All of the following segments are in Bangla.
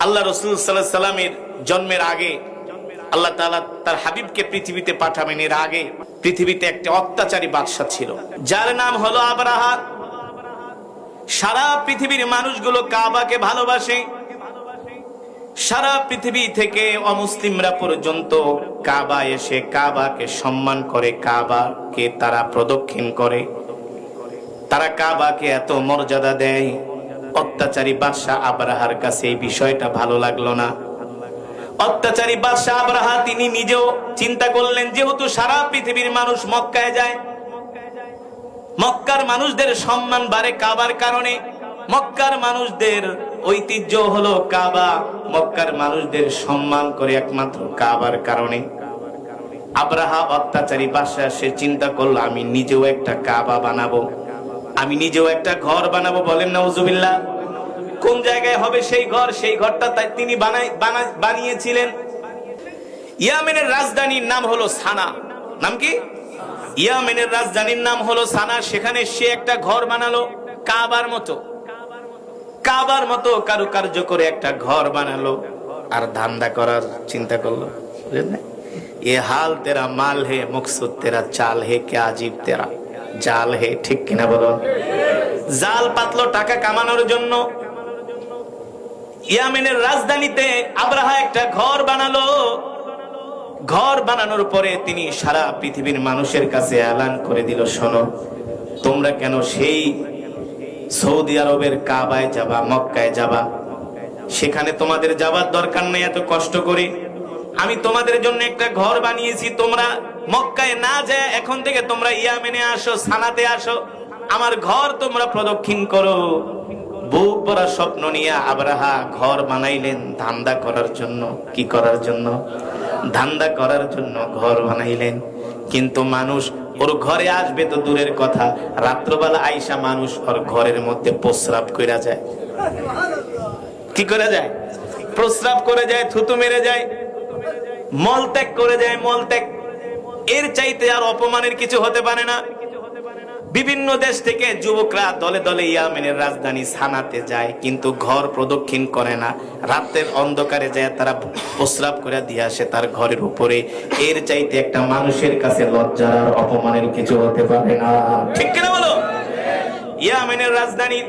আল্লাহ রসুল সাল্লাহ সাল্লামের জন্মের আগে আল্লাহ তাআলা তার হাবিবকে পৃথিবীতে পাঠাবেন। এর আগে পৃথিবীতে একটা অত্যাচারী বাদশা ছিল। যার নাম হলো আবরাহা সারা পৃথিবীর মানুষগুলো কাবাকে ভালোবাসে। সারা পৃথিবী থেকে অমুসলিমরা পর্যন্ত কাবা এসে কাবাকে সম্মান করে, কাবাকে তারা প্রদক্ষিণ করে। তারা কাবাকে এত মর্যাদা দেয়। অত্যাচারী বাদশাহ আবরাহার কাছে এই বিষয়টা ভালো লাগল না। অত্যাচারী বাদশাহ আবরাহা, তিনি নিজেও চিন্তা করলেন, যেহেতু সারা পৃথিবীর মানুষ মক্কায় যায়, মক্কার মানুষদের সম্মান বাড়ে কাবার কারণে। মক্কার মানুষদের ঐতিহ্য হলো কাবা। মক্কার মানুষদের সম্মান করে একমাত্র কাবার কারণে। আবরাহা অত্যাচারী বাদশাহ, সে চিন্তা করল, আমি নিজেও একটা কাবা বানাবো। আমি নিজেও একটা ঘর বানাবো বলেন না উজুবিল্লাহ কোন জায়গায় হবে সেই ঘর? সেই ঘরটা তাই তিনি বানিয়েছিলেন। ইয়ামেনের রাজধানীর নাম হলো সানা। নাম কি? ইয়ামেনের রাজধানীর নাম হলো সানা। সেখানে সে একটা ঘর বানালো, কাবার মতো। কাবার মতো কারুকার্য করে একটা ঘর বানালো। আর ধান্দা করার চিন্তা করল। এ হাল তেরা, মাল হে, মকসুদ তেরা, চাল হে কে আজীব তেরা। জাল হে, ঠিক কিনা বলো? জাল পাতলো টাকা কামানোর জন্য। ইয়ামেনের রাজধানীতে আব্রাহা একটা ঘর বানালো। ঘর বানানোর পরে তিনি সারা পৃথিবীর মানুষের কাছে এলান করে দিল, শোনো, তোমরা কেন সেই সৌদি আরবের কাবায় যাবা, মক্কায় যাবা? সেখানে তোমাদের যাবার দরকার নেই, এত কষ্ট করে। আমি তোমাদের জন্য একটা ঘর বানিয়েছি, তোমরা মক্কায় না যায়, এখন থেকে তোমরা ইয়ামেনে আসো, সানাতে আসো। আমার ঘর তোমরা প্রদক্ষিণ করো। বুক ভরা স্বপ্ন নিয়ে আবরাহা ঘর বানাইলেন ধান্দা করার জন্য। কি করার জন্য? ধান্দা করার জন্য ঘর বানাইলেন। কিন্তু মানুষ ওর ঘরে আসবে তো দূরের কথা। রাত্রবেলা আইসা মানুষ ওর ঘরের মধ্যে প্রস্রাব কইরা যায়। কি করে যায়? প্রস্রাব করে যায়, থুতু মেরে যায়। মল ত্যাগ করে যায় মল ত্যাগ এর চাইতে আর অপমানের কিছু হতে পারে না। বিভিন্ন দেশ থেকে যুবকরা দলে দলে ইয়ামেনের রাজধানী সানাতে যায়, কিন্তু ঘর প্রদক্ষিণ করে না। রাতের অন্ধকারে যায়, তারা প্রস্রাব করে দিয়ে আসে তার ঘরের উপরে। এর চাইতে একটা মানুষের কাছে লজ্জার অপমানের কিছু হতে পারে না। ঠিক কিনা বলো? ইয়ামেনের রাজধানী।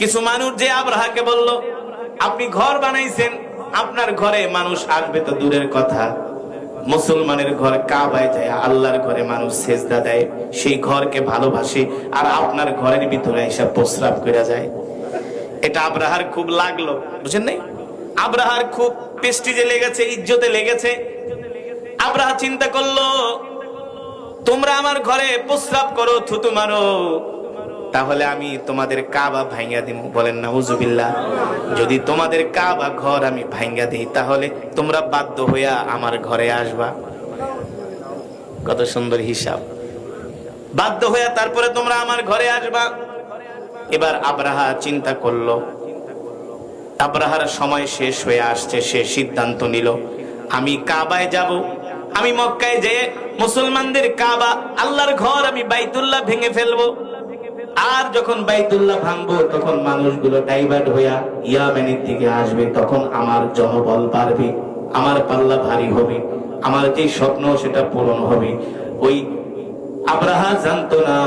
কিছু মানুষ যে আব্রাহাকে বলল, আপনি ঘর বানাইছেন, আপনার ঘরে মানুষ আসবে তো দূরের কথা। মুসলমানের ঘর কাবায় যায়, আল্লাহর ঘরে মানুষ সেজদা দেয়, সেই ঘরকে ভালোবাসে আর আপনার ঘরের ভিতরে এসে প্রস্রাব করে যায়। এটা আব্রাহার খুব লাগল, বুঝেন নাই? আব্রাহার খুব পেস্টিজে লেগেছে, ইজ্জতে লেগেছে। আব্রাহা চিন্তা করল, তোমরা আমার ঘরে প্রস্রাব করো, থুতু মারো। তাহলে আমি তোমাদের কাবা ভাঙ্গা দিব বলেন না হুজুবিল্লাহ যদি তোমাদের কাবা ঘর আমি ভাঙ্গা দিই, তাহলে তোমরা বাধ্য হইয়া আমার ঘরে আসবা। কত সুন্দর হিসাব। বাধ্য হইয়া তারপরে তোমরা আমার ঘরে আসবা। এবার আব্রাহা চিন্তা করল। আব্রাহার সময় শেষ হয়ে আসছে, সে সিদ্ধান্ত নিল, আমি কাবায় যাব। আমি মক্কায় যেয়ে মুসলমানদের কাবা, আল্লাহর ঘর আমি বাইতুল্লাহ ভেঙে ফেলব। আর যখন বাইতুল্লাহ ভাঙবো, তখন মানুষগুলো ডাইভার্ট হইয়া ইয়ামেনের দিকে আসবে। তখন আমার জনবল বাড়বে, আমার পাল্লা ভারী হবে, আমার যে স্বপ্ন সেটা পূরণ হবে। ওই আব্রাহা জানতো না,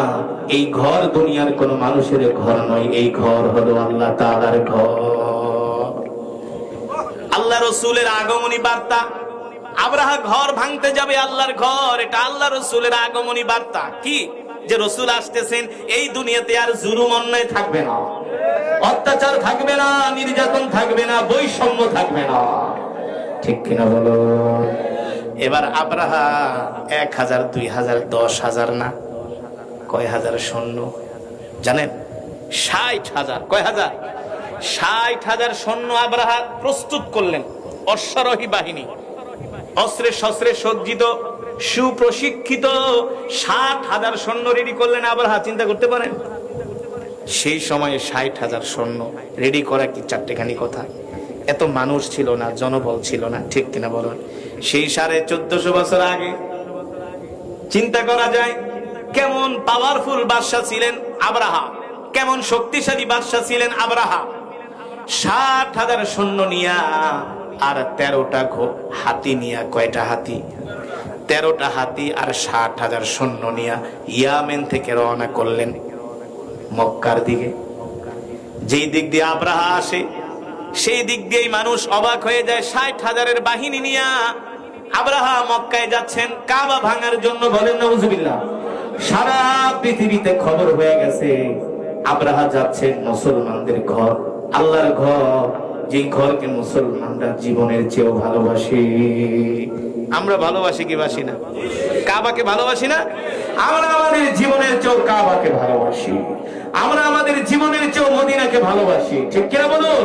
এই ঘর দুনিয়ার কোন মানুষের ঘর নয়, এই ঘর হলো আল্লাহ তাআলার ঘর। আল্লাহ রসুলের আগমনী বার্তা, আব্রাহা ঘর ভাঙতে যাবে আল্লাহর ঘর, এটা আল্লাহ রসুলের আগমনী বার্তা। কি? যে রসুল আসতেছেন, এই দুনিয়াতে আর জুলুম অন্যায় থাকবে না। অত্যাচার থাকবে না, নির্যাতন থাকবে না, বৈষম্য থাকবে না। ঠিক কিনা বলো? এবার আব্রাহা এক হাজার, দুই হাজার, দশ হাজার না? কয় হাজার সৈন্য? জানেন? ষাট হাজার। কয় হাজার? ষাট হাজার সৈন্য আব্রাহা প্রস্তুত করলেন। অশ্বারোহী বাহিনী। অস্ত্রে শস্ত্রে সজ্জিত সুপ্রশিক্ষিত ষাট হাজার সৈন্য রেডি করলেন আব্রাহা চিন্তা করতে পারেন? সেই সময়ে ষাট হাজার সৈন্য রেডি করা কি চারটেখানি কথা? এত মানুষ ছিল না, জনবল ছিল না, ঠিক কিনা বলুন? সেই সাড়ে চোদ্দশো বছর আগে, চিন্তা করা যায়, কেমন পাওয়ারফুল বাদশা ছিলেন আবরাহা কেমন শক্তিশালী বাদশা ছিলেন আবরাহা ষাট হাজার সৈন্য নিয়া আর তেরোটা হাতি নিয়া কয়টা হাতি? তেরোটা হাতি আর ষাট হাজার সৈন্য নিয়া ইয়ামেন থেকে রওনা করলেন মক্কার দিকে। যেই দিক দিয়ে আব্রাহা আসে, সেই দিক দিয়েই মানুষ অবাক হয়ে যায়, ষাট হাজারের বাহিনী নিয়া আব্রাহা মক্কায় যাচ্ছেন, কাবা ভাঙার জন্য বলেন না নজুবিল্লাহ সারা পৃথিবীতে খবর হয়ে গেছে, আব্রাহা যাচ্ছেন মুসলমানদের ঘর, আল্লাহর ঘর যে ঘরকে মুসলমানরা জীবনের চেয়েও ভালোবাসে। আমরা ভালোবাসি কি বাসি না? কাবাকে ভালোবাসি না? আমরা আমাদের জীবনের চেয়েও কাবাকে ভালোবাসি। আমরা আমাদের জীবনের চেয়েও মদিনাকে ভালোবাসি। ঠিক কিনা বলুন?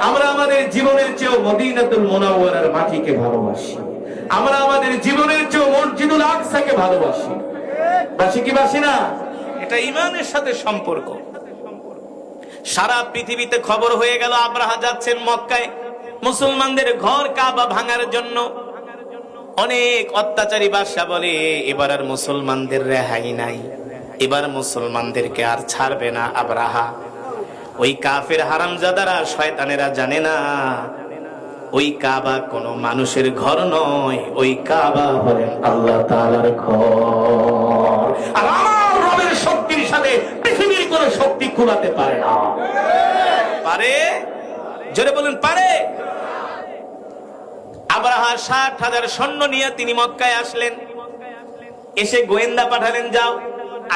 আমরা আমাদের জীবনের চেয়েও মদিনাতুল মোনাওয়ারার মাটিকে ভালোবাসি। আমরা আমাদের জীবনের চেয়েও মসজিদুল আকসাকে ভালোবাসি। বাসি কি বাসি না? এটা ইমানের সাথে সম্পর্ক। সারা পৃথিবীতে খবর হয়ে গেল আব্রাহা যাচ্ছেন মক্কায়। মুসলমানদের ঘর কাবা ভাঙার জন্য। অনেক অত্যাচারী বাদশা বলে, এবার আর মুসলমানদের রেহাই নাই। এবার মুসলমানদেরকে আর ছাড়বে না আবরাহা। ওই কাফের হারামজাদারা শয়তানেরা জানে না। ওই কাবা কোন মানুষের ঘর নয়। ওই কাবা হলেন আল্লাহ তাআলার ঘর। আর আমার রবের শক্তির সাথে পৃথিবীর কোন শক্তি কুলাতে পারে না। পারে? জোরে বলুন, পারে? আব্রাহা ষাট হাজার সৈন্য নিয়ে তিনি মক্কায় আসলেন। এসে গোয়েন্দা পাঠালেন, যাও,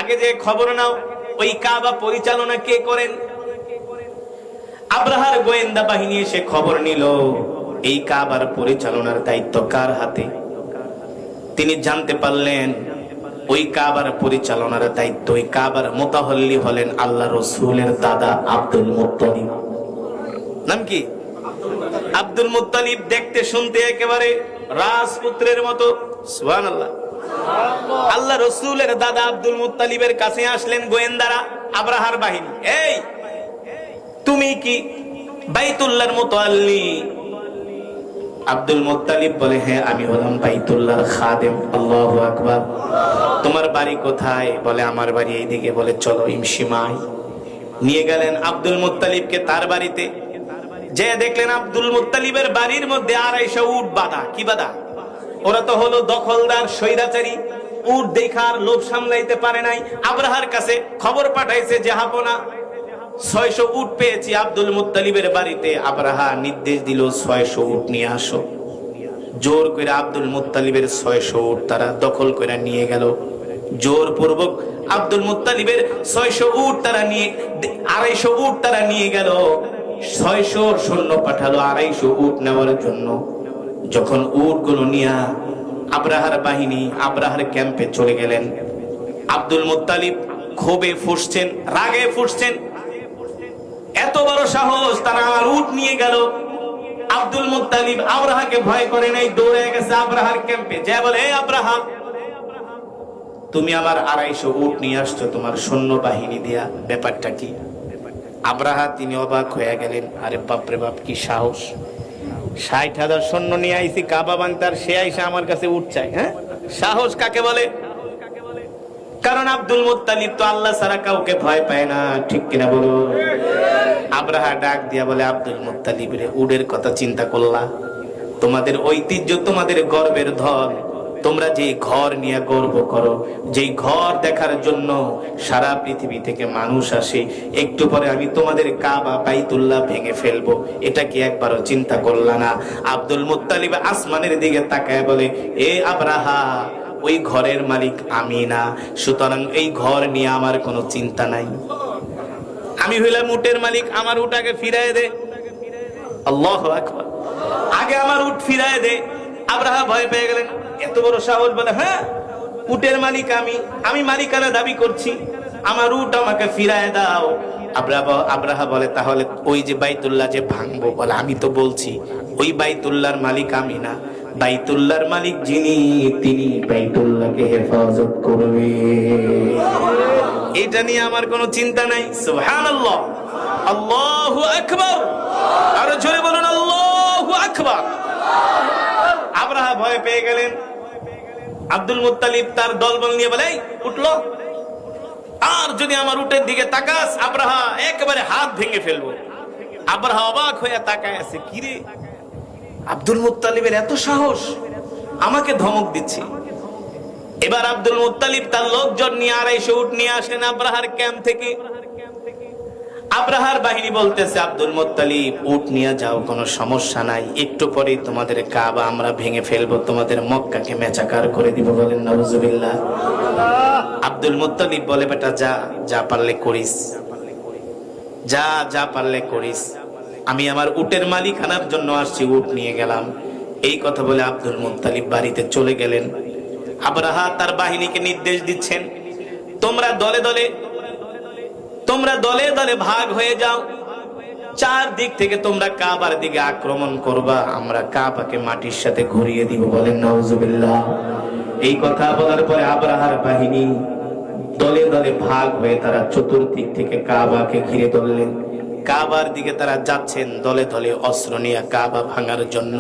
আগে যে খবর নাও, ওই কাবা পরিচালনা কে করেন? আব্রাহার গোয়েন্দা বাহিনী এসে খবর নিল, এই কাবার পরিচালনার দায়িত্ব কার হাতে? তিনি জানতে পারলেন, ওই কাবার পরিচালনার দায়িত্ব, ওই কাবার মোতাহল্লি হলেন আল্লাহ রসুলের দাদা আব্দুল মুত্তালিব। নাম কি? আব্দুল মুত্তালিব দেখতে, শুনতে একেবারে রাজপুত্রের মতো। সুহান আল্লাহ আল্লাহ রসুলের দাদা আব্দুল মুত্তালিবের কাছে আসলেন গোয়েন্দারা আব্রাহার বাহিনী। এই, তুমি কি বাইতুল্লাহর মতো আল্লি? আব্দুল মুত্তালিব বলে হ্যাঁ আমি হলাম বাইতুল্লাহর খাদেম। আল্লাহ আকবার। তোমার বাড়ি কোথায়? বলে, আমার বাড়ি এইদিকে। বলে, চলো ইমসিমাই নিয়ে গেলেন আব্দুল মুত্তালিবকে তার বাড়িতে। যে দেখলেন আব্দুল মুত্তালিবের বাড়ির মধ্যে আড়াইশো উট বাঁধা। কি বাঁধা? ওরা তো হলো দখলদার, স্বৈরাচারী। উট দেখার লোভ সামলাইতে পারে নাই। আব্রাহার কাছে খবর পাঠাইছে যে হাপনা ছয়শো উট পেয়েছি আব্দুল মুত্তালিবের বাড়িতে। আব্রাহা নির্দেশ দিল, ছয়শো উট নিয়ে আসো। জোর করে আব্দুল মুত্তালিবের ছয়শো উট তারা দখল করে নিয়ে গেল। জোর পূর্বক আব্দুল মুত্তালিবের ছয়শো উট তারা নিয়ে, আড়াইশো উট তারা নিয়ে গেল। ছয়শো সৈন্য পাঠালো আড়াইশো উট নেওয়ার জন্য। যখন উটগুলো নিয়ে আব্রাহার বাহিনী আব্রাহার ক্যাম্পে চলে গেলেন, আব্দুল মুত্তালিব ক্ষোভে ফুসছেন, রাগে ফুসছেন। এত বড় সাহস তারা আমার উট নিয়ে গেল। আব্দুল মুত্তালিব আব্রাহাকে ভয় করে নাই, দৌড়ে গেছে আব্রাহার ক্যাম্পে। যা বলে "এই আব্রাহা, তুমি আমার আড়াইশো উট নিয়ে আসছো তোমার সৈন্য বাহিনী দেয়া ব্যাপারটা কি? আব্রাহা, তিনি অবাক হয়ে গেলেন, আরে বাপরে বাপ, কি সাহস। ষাট হাজার সৈন্য নিয়ে আইসি কাবা বাংতার সে আইসা আমার কাছে উঠ চাই হ্যাঁ? সাহস কাকে বলে? কারণ আব্দুল মুত্তালিব তো আল্লাহ ছাড়া কাউকে ভয় পায় না, ঠিক কিনা বলো? আব্রাহা ডাক দিয়া বলে, আব্দুল মুত্তালিব রে উডের কথা চিন্তা করলা। তোমাদের ঐতিহ্য, তোমাদের গর্বের ধন তোমরা যে ঘর নিয়ে গর্ব করো, যেই ঘর দেখার জন্য সারা পৃথিবী থেকে মানুষ আসে, একটু পরে আমি তোমাদের কাবা বাইতুল্লাহ ভেঙে ফেলব। এটা কি একবারও চিন্তা করলা না। আব্দুল মুত্তালিব আসমানের দিকে তাকায় বলে, এ আব্রাহা, ওই ঘরের মালিক আমি না। সুতরাং এই ঘর নিয়ে আমার কোনো চিন্তা নাই। আমি হইলাম উটের মালিক, আমার উট আগে ফিরায় দে। আল্লাহ আগে আমার উট ফিরায় দে। আব্রাহা ভয় পেয়ে গেলেন। এত বড় সাহস বলে হ্যাঁ উটের মালিক আমি আমি মালিকানা দাবি করছি। আমার উট আমাকে ফিরায় দাও। আব্রাহা বলে, তাহলে ওই যে বাইতুল্লাহ যে ভাঙবো বলে, আমি তো বলছি, ওই মালিক আমি না। মালিক যিনি, তিনি বাইতুল্লাহকে হেফাজত করবে। এটা নিয়ে আমার কোনো চিন্তা নাই। সুবহানাল্লাহ। আল্লাহু আকবার। আর জোরে বলুন, আল্লাহু আকবার। আব্রাহা ভয় পেয়ে গেলেন। আব্দুল মুত্তালিব তার দলবল নিয়ে বলে উঠল। আর যদি আমার উটের দিকে তাকাস, আব্রাহা, একেবারে হাত ভেঙে ফেলব। আব্রাহা অবাক হয়ে তাকায় আছে কিরে আব্দুল মুত্তালিবের এত সাহস? আমাকে ধমক দিচ্ছে। এবার আব্দুল মুত্তালিব তার লোকজন নিয়ে আড়াইশো উঠ নিয়ে আসেন আব্রাহার ক্যাম্প থেকে। আব্রাহার বাহিনী বলতেছে, আব্দুল মুত্তালিব, উট নিয়ে যাও, কোনো সমস্যা নাই। একটু পরেই তোমাদের কাবা আমরা ভেঙে ফেলব, তোমাদের মক্কাকে মেচাকার করে দিব বলেন নজুবিল্লাহ আব্দুল মুত্তালিব বলে, বেটা, যা যা পারলে করিস। যা যা পারলে করিস। আমি আমার উটের মালিকানার জন্য আসছি, উট নিয়ে গেলাম। এই কথা বলে আব্দুল মুত্তালিব বাড়িতে চলে গেলেন। আবরাহা তার বাহিনীকে নির্দেশ দিচ্ছেন, তোমরা দলে দলে তোমরা দলে দলে ভাগ হয়ে যাও। চার দিক থেকে তোমরা কাবার দিকে আক্রমণ করবা। আমরা কাবাকে মাটির সাথে ঘুরিয়ে দিব বলেন নওজুবিল্লাহ এই কথা বলার পরে আবরাহার বাহিনী দলে দলে ভাগ হয়ে তারা চতুর্দিক থেকে কাবাকে ঘিরে ধরলেন। কাবার দিকে তারা যাচ্ছেন, দলে দলে অস্ত্র নিয়ে কাবা ভাঙার জন্য।